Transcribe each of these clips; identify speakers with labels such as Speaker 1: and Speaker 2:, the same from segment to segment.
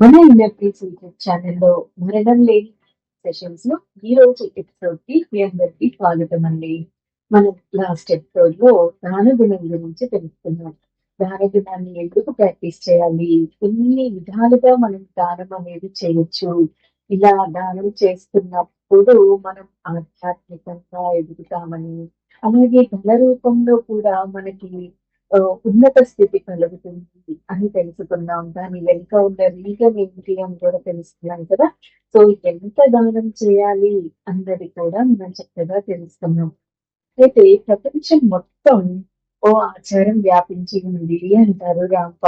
Speaker 1: మన inner peace YouTube ఛానల్లో మరణం లేని సెషన్స్లో ఈ రోజు ఎపిసోడ్కి మీ అందరికి స్వాగతం అండి. మనం లాస్ట్ ఎపిసోడ్లో దానగుణం గురించి తెలుసుకున్నాం దానగుణాన్ని ఎందుకు ప్రాక్టీస్ చేయాలి? ఎన్ని విధాలుగా మనం దానం అనేది చేయొచ్చు? ఇలా దానం చేస్తున్నప్పుడు మనం ఆధ్యాత్మికంగా ఎదుగుతామని అలాగే ధన రూపంలో కూడా మనకి ఉన్నత స్థితి కలుగుతుంది అని తెలుసుకున్నాం దాని వెనుక ఉన్న రీజన్ ఏంటి అని కూడా తెలుసుకున్నాం కదా. సో ఎంత దానం చేయాలి అన్నది కూడా మనం చక్కగా తెలుసుకున్నాం. అయితే ప్రపంచం మొత్తం ఓ ఆచారం వ్యాపించి ఉంది అంటారు రాంప.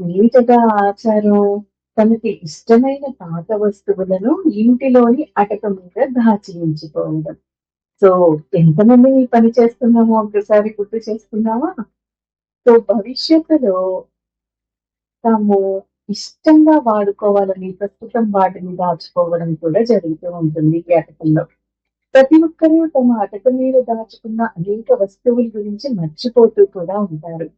Speaker 1: నీటగా ఆచారం తనకి ఇష్టమైన పాత వస్తువులను ఇంటిలోని అటక మీద దాచి ఉంచుకోవడం. సో ఎంతమంది పని చేస్తున్నామో ఒకసారి గుర్తు చేసుకున్నామా సో భవిష్యత్తులో తాము ఇష్టంగా వాడుకోవాలని ప్రస్తుతం వాటిని దాచుకోవడం కూడా జరుగుతూ ఉంటుంది ఈ అటకంలో. ప్రతి ఒక్కరూ తమ అటక మీద దాచుకున్న అనేక వస్తువుల గురించి మర్చిపోతూ కూడా ఉంటారు.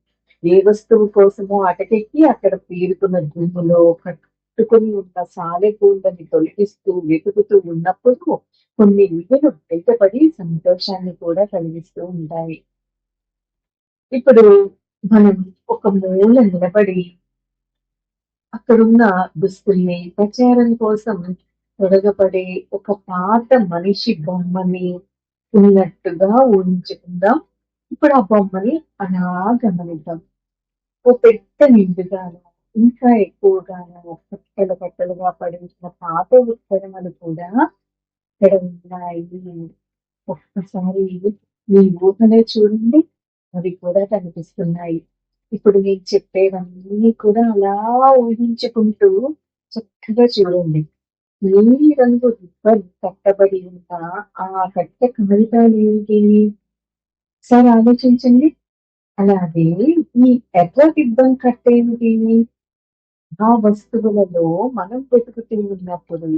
Speaker 1: ఏ వస్తువు కోసమో అటకెక్కి అక్కడ పేరుకున్న భూమిలో కట్టుకుని ఉన్న సాలెగూళ్ళని తొలగిస్తూ వెతుకుతూ ఉన్నప్పుడు కొన్ని విధులు బయటపడి సంతోషాన్ని కూడా కలిగిస్తూ ఉంటాయి. ఇప్పుడు మనం ఒక మూల నిలబడి అక్కడున్న దుస్తుల్ని ప్రచారం కోసం తొడగపడే ఒక పాత మనిషి బొమ్మని ఉన్నట్టుగా ఊహించుకుందాం. ఇప్పుడు ఆ బొమ్మని అలా గమనిద్దాం ఓ పెద్ద నిండుగాను ఇంకా ఎక్కువగాను కట్టెల కట్టెలుగా పడించిన పాత ఉత్తరములు కూడా ఇక్కడ ఉన్నాయి. ఒక్కసారి మీ ఊహనే చూడండి. అవి కూడా కనిపిస్తున్నాయి. ఇప్పుడు నేను చెప్పేవన్నీ కూడా అలా ఊహించుకుంటూ చక్కగా చూడండి. నీలి రంగు రిబ్బన్ కట్టబడి ఉన్న ఆ కట్ట కమలితాలు ఏంటి? సార్ ఆలోచించండి. అలాగే ఈ ఎర్ర రిబ్బన్ కట్టేమిటి ఆ వస్తువులలో మనం వెతుకుతూ ఉన్నప్పుడు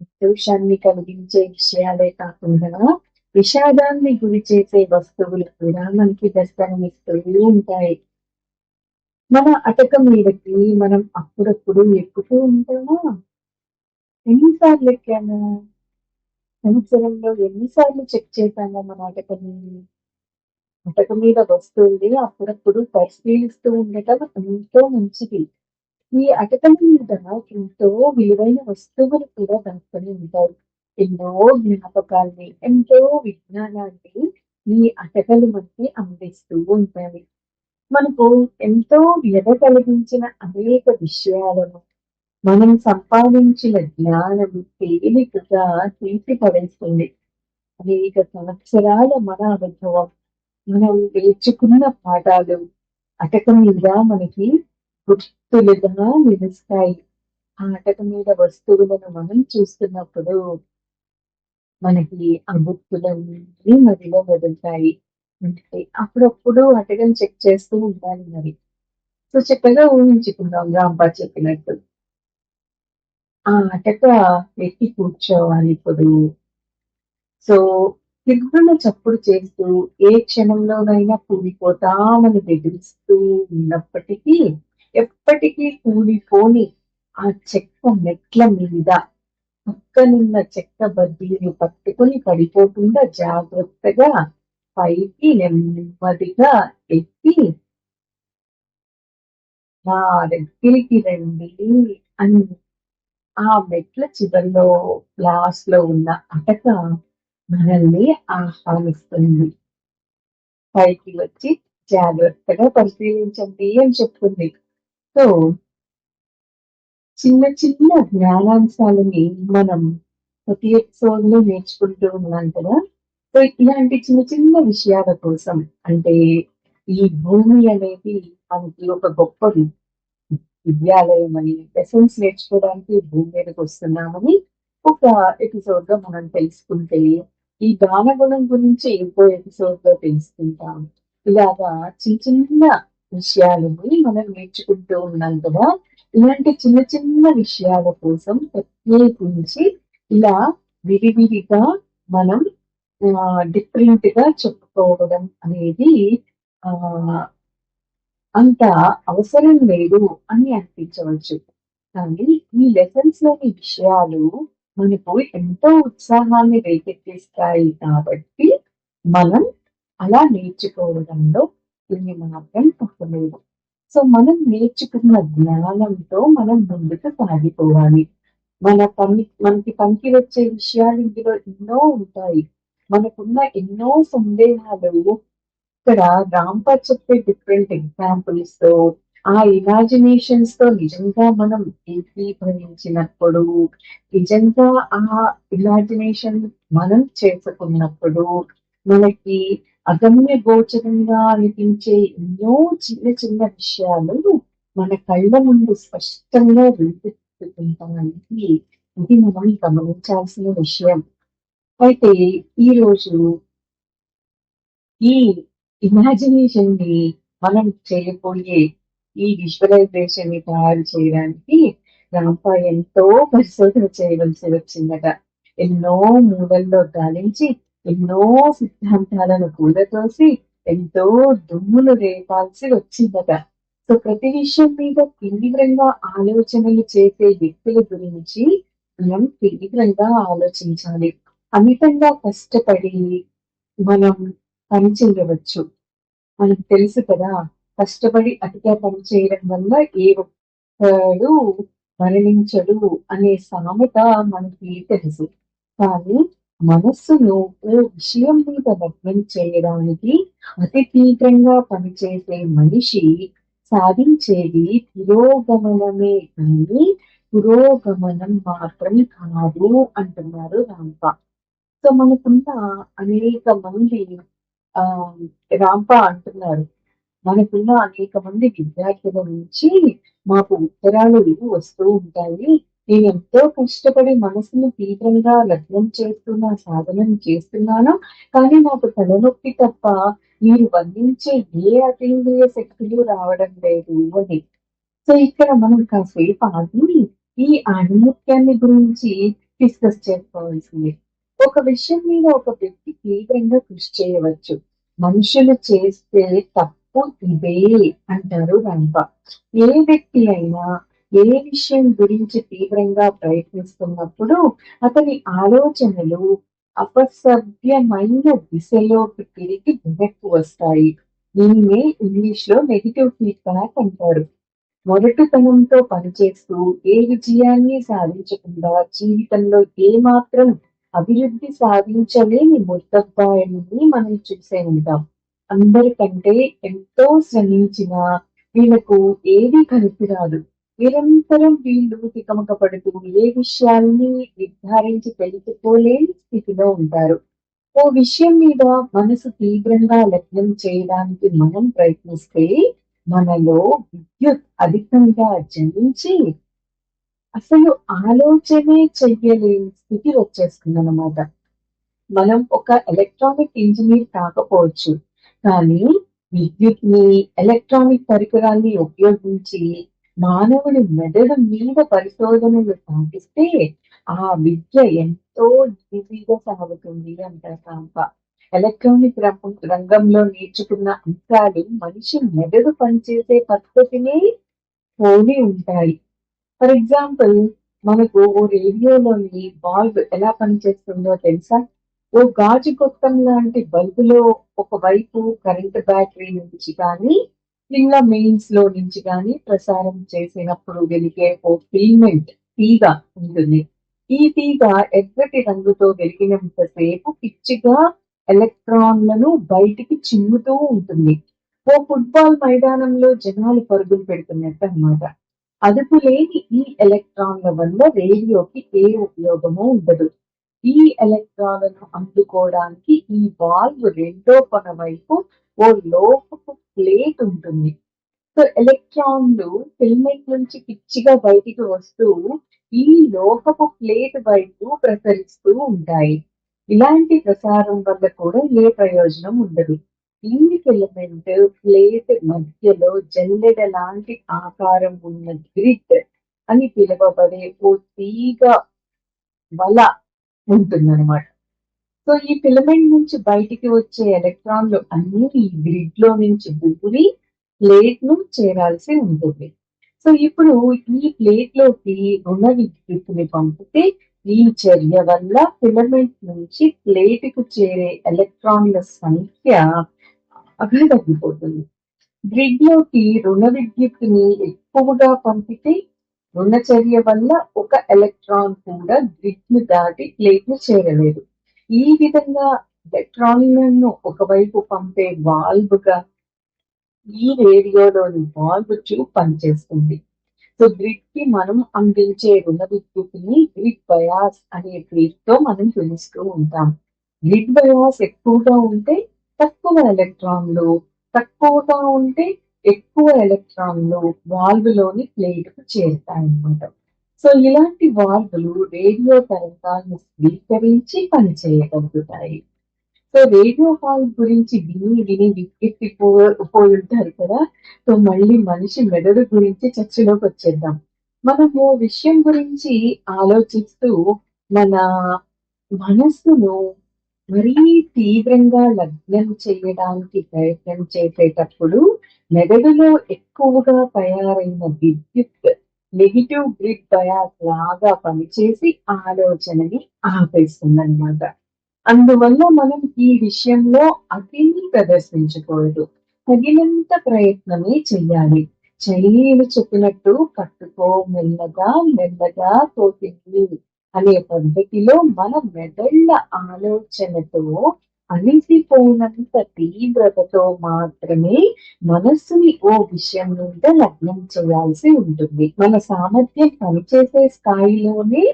Speaker 1: సంతోషాన్ని కలిగించే విషయాలే కాకుండా విషాదాన్ని గురి చేసే వస్తువులు కూడా మనకి దర్శనమిస్తూ ఉంటాయి. మన అటకం మీదకి మనం అప్పుడప్పుడు ఎక్కుతూ ఉంటామా? ఎన్నిసార్లు ఎక్కాము? సంవత్సరంలో ఎన్నిసార్లు చెక్ చేశాము మన అటకని అటక మీద వస్తుంది అప్పుడప్పుడు పరిశీలిస్తూ ఉండటం ఎంతో మంచిది. ఈ అటకం మీద ఎంతో విలువైన వస్తువులు కూడా దాచుకొని ఉంటారు. ఎన్నో జ్ఞాపకాల్ని ఎంతో విజ్ఞానాన్ని ఈ అటకలు మనకి అందిస్తూ ఉంటాయి. మనకు ఎంతో వ్యధ కలిగించిన అనేక విషయాలను మనం సంపాదించిన జ్ఞానం తేలికగా తీసిపడేస్తుంది అనేక సంవత్సరాల మన అనుభవం మనం నేర్చుకున్న పాఠాలు అటక మీద మనకి గుర్తులుగా నిలుస్తాయి. ఆ అటక మీద వస్తువులను మనం చూస్తున్నప్పుడు మనకి ఆ గుర్తులన్నీ మదిలో మెదులుతాయి. అంటే అప్పుడప్పుడు అటకం చెక్ చేస్తూ ఉండాలి మరి. సో చక్కగా ఊహించుకుందాం రాంపా చెప్పినట్టు. ఆ అటక ఎక్కి కూర్చోవాలి ఇప్పుడు. సో దిగ్గున చప్పుడు చేస్తూ ఏ క్షణంలోనైనా కూలిపోతామని బెదిరిస్తూ ఉన్నప్పటికీ ఎప్పటికీ కూలిపోని ఆ చెక్క మెట్ల మీద పక్కనున్న చెక్క బద్దీని పట్టుకుని పడిపోకుండా జాగ్రత్తగా పైకి నెమ్మదిగా ఎక్కి నా దగ్గరికి రండి. అని ఆ మెట్ల చివరిలో లాస్ట్లో ఉన్న అటక మనల్ని ఆహ్వానిస్తుంది. పైకి వచ్చి జాగ్రత్తగా పరిశీలించండి అని చెప్తుంది. సో చిన్న చిన్న జ్ఞానాంశాలని మనం ప్రతి ఎపిసోడ్లో నేర్చుకుంటూ ఉన్నాం కదా? సో ఇలాంటి చిన్న చిన్న విషయాల కోసం అంటే ఈ భూమి అనేది మనకి ఒక గొప్ప విద్యాలయం అని లెసన్స్ నేర్చుకోవడానికి భూమి మీదకి వస్తున్నామని ఒక ఎపిసోడ్లో మనం తెలుసుకుంటే ఈ దానగుణం గురించి ఇంకో ఎపిసోడ్లో తెలుసుకుంటాం. ఇలాగా చిన్న చిన్న విషయాలని మనం నేర్చుకుంటూ ఉన్నాం కదా? ఇలాంటి చిన్న చిన్న విషయాల కోసం ప్రత్యేకించి ఇలా విడివిడిగా మనం డిఫరెంట్గా చెప్పుకోవడం అనేది ఆ అంత అవసరం లేదు అని అనిపించవచ్చు. కానీ ఈ లెసన్స్లోని విషయాలు మనకు ఎంతో ఉత్సాహాన్ని రేకెత్తిస్తాయి కాబట్టి మనం అలా నేర్చుకోవడంలో ఇది మాత్రం తప్పలేదు. సో మనం నేర్చుకున్న జ్ఞానంతో మనం ముందుకు సాగిపోవాలి. మన పని మనకి పనికి వచ్చే విషయాలు ఇందులో ఎన్నో ఉంటాయి. మనకున్న ఎన్నో సందేహాలు. ఇక్కడ రాంప చెప్పే డిఫరెంట్ ఎగ్జాంపుల్స్తో ఆ ఇమాజినేషన్స్తో నిజంగా మనం ఏకీభవించినప్పుడు నిజంగా ఆ ఇమాజినేషన్ మనం చేసుకున్నప్పుడు మనకి అగమ్య గోచరంగా అనిపించే ఎన్నో చిన్న చిన్న విషయాలు మన కళ్ళ ముందు స్పష్టంగా రూపెట్టుకుంటానికి ఇది మనం గమనించాల్సిన విషయం. అయితే ఈ రోజు ఈ ఇమాజినేషన్ని మనం చేయబోయే ఈ విజువలైజేషన్ని తయారు చేయడానికి రాంప ఎంతో పరిశోధన చేయవలసి వచ్చిందట. ఎన్నో మూలల్లో గాలించి ఎన్నో సిద్ధాంతాలను కూలతోసి ఎంతో దుమ్ములు రేపాల్సి వచ్చిందట. సో ప్రతి విషయం మీద తీవ్రంగా ఆలోచనలు చేసే వ్యక్తుల గురించి మనం తీవ్రంగా ఆలోచించాలి. అమితంగా కష్టపడి మనం పని చేయవచ్చు. మనకు తెలుసు కదా కష్టపడి అతిగా పని చేయడం వల్ల ఏ ఒక్కడు మరణించడు అనే సామెత మనకి తెలుసు. కానీ మనస్సును ఓ విషయం మీద లగ్నం చేయడానికి అతి తీవ్రంగా పనిచేసే మనిషి సాధించేది పురోగమనమే కానీ పురోగమనం మాత్రం కాదు అంటున్నారు రాంప. సో మనకున్న అనేక మంది ఆ రాంప అంటున్నారు. మనకున్న అనేక మంది విద్యార్థుల నుంచి మాకు ఉత్తరాలు వస్తూ ఉంటాయి. నేను ఎంతో కష్టపడి మనసును తీవ్రంగా లగ్నం చేస్తున్న సాధనం చేస్తున్నాను. కానీ నాకు తలనొప్పి తప్ప మీరు వర్ణించే ఏ అతీంద్రియ శక్తులు రావడం లేదు. అని సో ఇక్కడ మనం కాసేపు ఆగి ఈ ఆణిముత్యాన్ని గురించి డిస్కస్ చేసుకోవాల్సింది. ఒక విషయం మీద ఒక వ్యక్తి తీవ్రంగా కృషి చేయవచ్చు. మనుషులు చేస్తే తప్పు ఇదే అంటారు రంప ఏ వ్యక్తి అయినా ఏ విషయం గురించి తీవ్రంగా ప్రయత్నిస్తున్నప్పుడు అతని ఆలోచనలు అపసభ్యమైన దిశలోకి తిరిగి వెనక్కు వస్తాయి. దీనినే ఇంగ్లీష్లో నెగిటివ్ ఫీడ్బ్యాక్ అంటారు. మొదటితనంతో పనిచేస్తూ ఏ విజయాన్ని సాధించకుండా జీవితంలో ఏ మాత్రం అభివృద్ధి సాధించలేని ముద్దబ్బాయిని మనం చూసే ఉంటాం. అందరికంటే ఎంతో శ్రమించిన వీళ్ళకు ఏది కలిపి రాదు నిరంతరం వీళ్ళు తికమక పడుతూ ఏ విషయాన్ని నిర్ధారించి తెలుసుకోలేని స్థితిలో ఉంటారు. ఓ విషయం మీద మనసు తీవ్రంగా లగ్నం చేయడానికి మనం ప్రయత్నిస్తే మనలో విద్యుత్ అధికంగా జనించి అసలు ఆలోచనే చెయ్యలేని స్థితి వచ్చేస్తుంది అనమాట మనం ఒక ఎలక్ట్రానిక్ ఇంజనీర్ కాకపోవచ్చు కానీ విద్యుత్ని ఎలక్ట్రానిక్ పరికరాల్ని ఉపయోగించి మానవుడి మెదడు మీద పరిశోధనలు సాగిస్తే ఆ విద్య ఎంతో ఈజీగా సాగుతుంది అంటారు కాంప ఎలక్ట్రానిక్ రంగంలో నేర్చుకున్న అంశాలు మనిషి మెదడు పనిచేసే పద్ధతినే పోలి ఉంటాయి. ఫర్ ఎగ్జాంపుల్ మనకు ఓ రేడియోలోని బల్బ్ ఎలా పనిచేస్తుందో తెలుసా? ఓ గాజు గొట్టం లాంటి బల్బులో ఒకవైపు కరెంట్ బ్యాటరీ నుంచి కానీ ఇలా మెయిన్స్లో నుంచి కానీ ప్రసారం చేసినప్పుడు వెలిగే ఓ ఫిల్మెంట్ తీగ ఉంటుంది. ఈ తీగ ఎర్రటి రంగుతో వెలిగినంతసేపు పిచ్చిగా ఎలక్ట్రాన్లను బయటికి చిమ్ముతూ ఉంటుంది. ఓ ఫుట్బాల్ మైదానంలో జనాలు పరుగులు పెడుతున్నట్టు అన్నమాట అదుపు లేని ఈ ఎలక్ట్రాన్ల వల్ల రేడియోకి ఏ ఉపయోగమూ ఉండదు. ఈ ఎలక్ట్రాన్లను అందుకోవడానికి ఈ బాల్బ్ రెండో కొన వైపు ఓ లోపపు ప్లేట్ ఉంటుంది. సో ఎలక్ట్రాన్లు ఫిల్మెంట్ నుంచి పిచ్చిగా బయటికి వస్తూ ఈ లోహపు ప్లేట్ వైపు ప్రసరిస్తూ ఉంటాయి. ఇలాంటి ప్రసారం వల్ల కూడా ఏ ప్రయోజనం ఉండదు. ఈ ఫిలమెంట్ ప్లేట్ మధ్యలో జల్లెడ లాంటి ఆకారం ఉన్న గ్రిడ్ అని పిలువబడే ఓ తీగ వల ఉంటుందన్నమాట. సో ఈ ఫిలమెంట్ నుంచి బయటికి వచ్చే ఎలక్ట్రాన్లు అన్ని ఈ గ్రిడ్లో నుంచి ఊపిరి ప్లేట్ను చేరాల్సి ఉంటుంది. సో ఇప్పుడు ఈ ప్లేట్లోకి రుణ విద్యుత్తుని పంపితే ఈ చర్య వల్ల ఫిలమెంట్ నుంచి ప్లేట్కు చేరే ఎలక్ట్రాన్ల సంఖ్య బాగా తగ్గిపోతుంది గ్రిడ్లోకి రుణ విద్యుత్తుని ఎక్కువగా పంపితే రుణ చర్య వల్ల ఒక ఎలక్ట్రాన్ కూడా గ్రిడ్ను దాటి ప్లేట్ను చేరలేదు. ఈ విధంగా ఎలక్ట్రాన్లను ఒకవైపు పంపే వాల్వ్గా ఈ రేడియోలోని వాల్వ్ ట్యూబ్ పనిచేస్తుంది. సో గ్రిడ్కి మనం అందించే రుణ విద్యుత్ని గ్రిడ్ బయాస్ అనే పేరుతో మనం పిలుస్తూ ఉంటాం. గ్రిడ్ బయాస్ ఎక్కువగా ఉంటే తక్కువ ఎలక్ట్రాన్లు తక్కువగా ఉంటే ఎక్కువ ఎలక్ట్రాన్లు వాల్వ్లోని ప్లేట్కు చేరుతాయన్నమాట. సో ఇలాంటి వార్తలు రేడియో తరంగాలను స్వీకరించి పనిచేయగలుగుతాయి. సో రేడియో కాల్ గురించి విని విని వికెట్టిపో పోయి ఉంటారు కదా? సో మళ్ళీ మనిషి మెదడు గురించి చర్చలోకి వచ్చేద్దాం. మనము విషయం గురించి ఆలోచిస్తూ మన మనస్సును మరీ తీవ్రంగా లగ్నం చేయడానికి ప్రయత్నం చేసేటప్పుడు మెదడులో ఎక్కువగా తయారైన విద్యుత్ నెగిటివ్ గ్రిడ్ బయాస్ లాగా పనిచేసి ఆలోచనని ఆపేస్తుందన్నమాట. అందువల్ల మనం ఈ విషయంలో అతిని ప్రదర్శించకూడదు. తగినంత ప్రయత్నమే చెయ్యాలి. చైనీయులు చెప్పినట్టు కట్టుకో మెల్లగా మెల్లగా తోటి అనే పద్ధతిలో మన మెదళ్ళ ఆలోచనతో అలిసిపోనంత తీవ్రతతో మాత్రమే మనస్సుని ఓ విషయం మీద లగ్నం చేయాల్సి ఉంటుంది. మన సామర్థ్యం పనిచేసే స్థాయిలోనే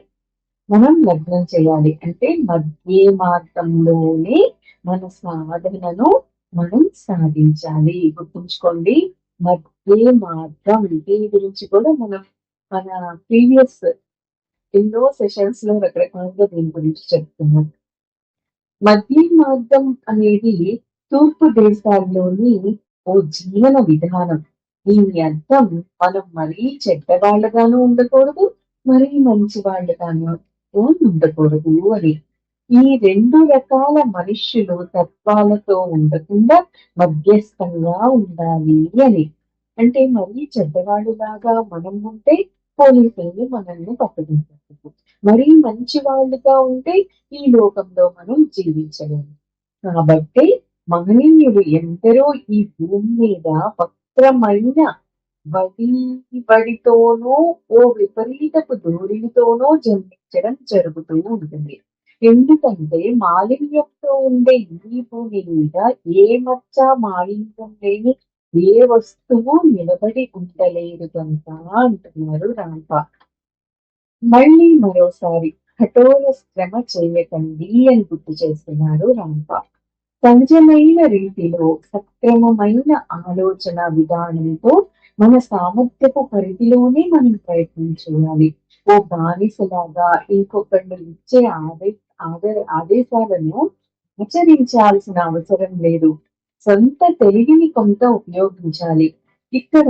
Speaker 1: మనం లగ్నం చేయాలి. అంటే మధ్య మార్గంలోనే మన సాధనను మనం సాధించాలి. గుర్తుంచుకోండి మధ్య మార్గం. దీని గురించి కూడా మనం మన ప్రీవియస్ ఎన్నో సెషన్స్లో రకరకాలుగా దీని గురించి చెప్తున్నాం మధ్య మార్గం అనేది తూర్పు దేశాల్లోని ఓ జీవన విధానం. దీని అర్థం మనం మరీ చెడ్డవాళ్ళగాను ఉండకూడదు మరీ మంచి వాళ్ళగాను ఉండకూడదు అని. ఈ రెండు రకాల మనుష్యులు తత్వాలతో ఉండకుండా మధ్యస్థంగా ఉండాలి అని. అంటే మరీ చెడ్డవాళ్ళులాగా మనం ఉంటే పోలీసులు మనల్ని పట్టుకుంటారు. మరీ మంచి వాళ్ళుగా ఉంటే ఈ లోకంలో మనం జీవించలేము కాబట్టి మహనీయులు ఎందరో ఈ భూమి మీద వక్రమైన బడి ఓ విపరీతపు దూడితోనో జన్మించడం జరుగుతూ ఉంటుంది. ఎందుకంటే మాలిన్యంతో ఉండే ఈ భూమి మీద ఏ మచ్చ మాలిన్యం లేని ఏ వస్తువు నిలబడి ఉండలేదు కనుక అంటున్నారు రాంప. మళ్ళీ మరోసారి కఠోర శ్రమ చేయకండి అని గుర్తు చేస్తున్నారు రాంప. సహజమైన రీతిలో సక్రమమైన ఆలోచన విధానంతో మన సామర్థ్యపు పరిధిలోనే మనం ప్రయత్నం చేయాలి. ఓ బానిసలాగా ఇంకొకళ్ళు ఇచ్చే ఆదే ఆదే ఆదేశాలను ఆచరించాల్సిన అవసరం లేదు. సొంత తెలివిని కొంత ఉపయోగించాలి. ఇక్కడ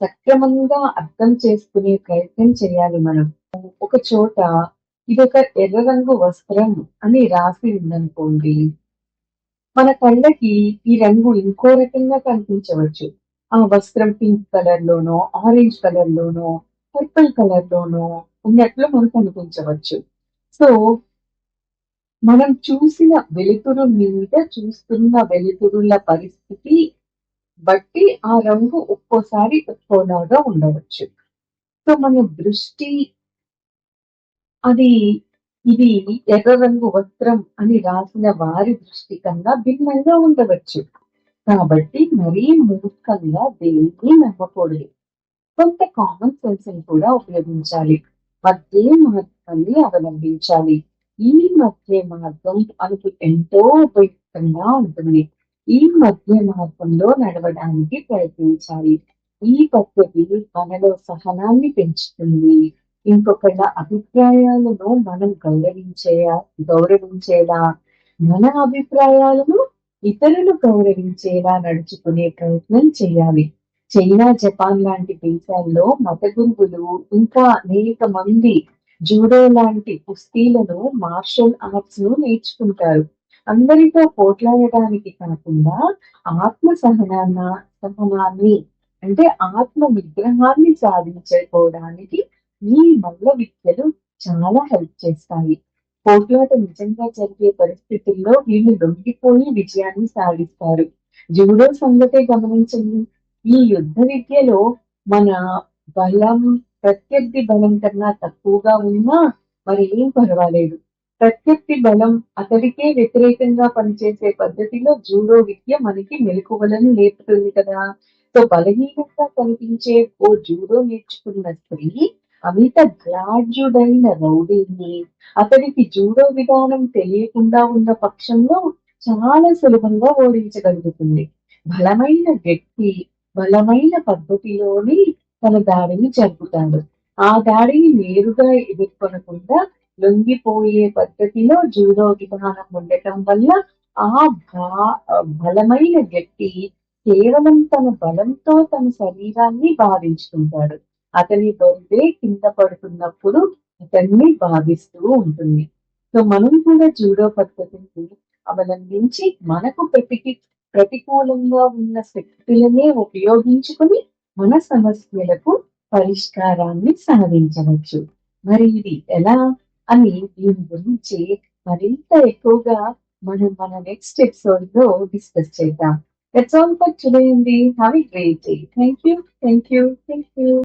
Speaker 1: సక్రమంగా అర్థం చేసుకునే ప్రయత్నం చేయాలి మనం. ఒక చోట ఇది ఒక ఎర్ర రంగు వస్త్రం అని రాసి ఉందనుకోండి. మన కళ్ళకి ఈ రంగు ఇంకో రకంగా కనిపించవచ్చు. ఆ వస్త్రం పింక్ కలర్ లోనో ఆరెంజ్ కలర్ లోనో పర్పుల్ కలర్ లోనో ఉన్నట్లు మనకు అనిపించవచ్చు సో మనం చూసిన వెలుతురు మీద చూస్తున్న వెలుతురుల పరిస్థితి బట్టి ఆ రంగు ఒక్కోసారి ఒక్కోలాగా ఉండవచ్చు. సో మన దృష్టి అది ఇది ఎర్ర రంగు వస్త్రం అని రాసిన వారి దృష్టి కన్నా భిన్నంగా ఉండవచ్చు. కాబట్టి మరీ మూర్ఖంగా దేన్ని నమ్మకూడదు. కొంత కామన్ సెన్స్ కూడా ఉపయోగించాలి. మధ్య మార్గాన్ని అవలంబించాలి. ఈ మధ్య మార్గం మనకు ఎంతో ఉపయుక్తంగా ఉంటుంది. ఈ మధ్య మార్గంలో నడవడానికి ప్రయత్నించాలి. ఈ పద్ధతి మనలో సహనాన్ని పెంచుతుంది. ఇంకొకళ్ళ అభిప్రాయాలను మనం గౌరవించే గౌరవించేలా మన అభిప్రాయాలను ఇతరులు గౌరవించేలా నడుచుకునే ప్రయత్నం చేయాలి. చైనా జపాన్ లాంటి దేశాల్లో మత గురువులు ఇంకా అనేక మంది జూడో లాంటి కుస్తీలను మార్షల్ ఆర్ట్స్ను నేర్చుకుంటారు. అందరితో పోట్లాడటానికి కాకుండా ఆత్మ సహనాన్న సహనాన్ని అంటే ఆత్మ విగ్రహాన్ని సాధించుకోవడానికి ఈ మల్ల విద్యలు చాలా హెల్ప్ చేస్తాయి. పోట్లాట నిజంగా జరిగే పరిస్థితుల్లో వీళ్ళు లొంగిపోయి విజయాన్ని సాధిస్తారు. జూడో సంగతే గమనించండి. ఈ యుద్ధ విద్యలో మన బలం ప్రత్యర్థి బలం కన్నా తక్కువగా ఉన్నా మరి ఏం పర్వాలేదు. ప్రత్యర్థి బలం అతడికే వ్యతిరేకంగా పనిచేసే పద్ధతిలో జూడో విద్య మనకి మెలకువలను నేర్పుతుంది కదా. సో బలహీనంగా కనిపించే ఓ జూడో నేర్చుకున్న స్త్రీ అమిత గ్రాడ్యుడైన రౌడీని అతడికి జూడో విధానం తెలియకుండా ఉన్న పక్షంలో చాలా సులభంగా ఓడించగలుగుతుంది. బలమైన వ్యక్తి బలమైన పద్ధతిలోని తన దాడిని జరుపుతాడు. ఆ దాడిని నేరుగా ఎదుర్కొనకుండా లొంగిపోయే పద్ధతిలో జూడో విధానం ఉండటం వల్ల ఆ బలమైన వ్యక్తి కేవలం తన బలంతో తన శరీరాన్ని భావించుకుంటాడు అతని బొందే కింద పడుతున్నప్పుడు అతన్ని భావిస్తూ ఉంటుంది. సో మనం కూడా జూడో పద్ధతిని అవలంబించి మనకు ప్రతికి ప్రతికూలంగా ఉన్న శక్తులనే ఉపయోగించుకుని మన సమస్యలకు పరిష్కారాన్ని సాధించవచ్చు. మరి ఇది ఎలా? అని దీని గురించి మరింత ఎక్కువగా మనం మన నెక్స్ట్ ఎపిసోడ్లో డిస్కస్ చేద్దాం. దట్స్ ఆల్ ఫర్ టుడే అండి. Have a great day thank you thank you thank you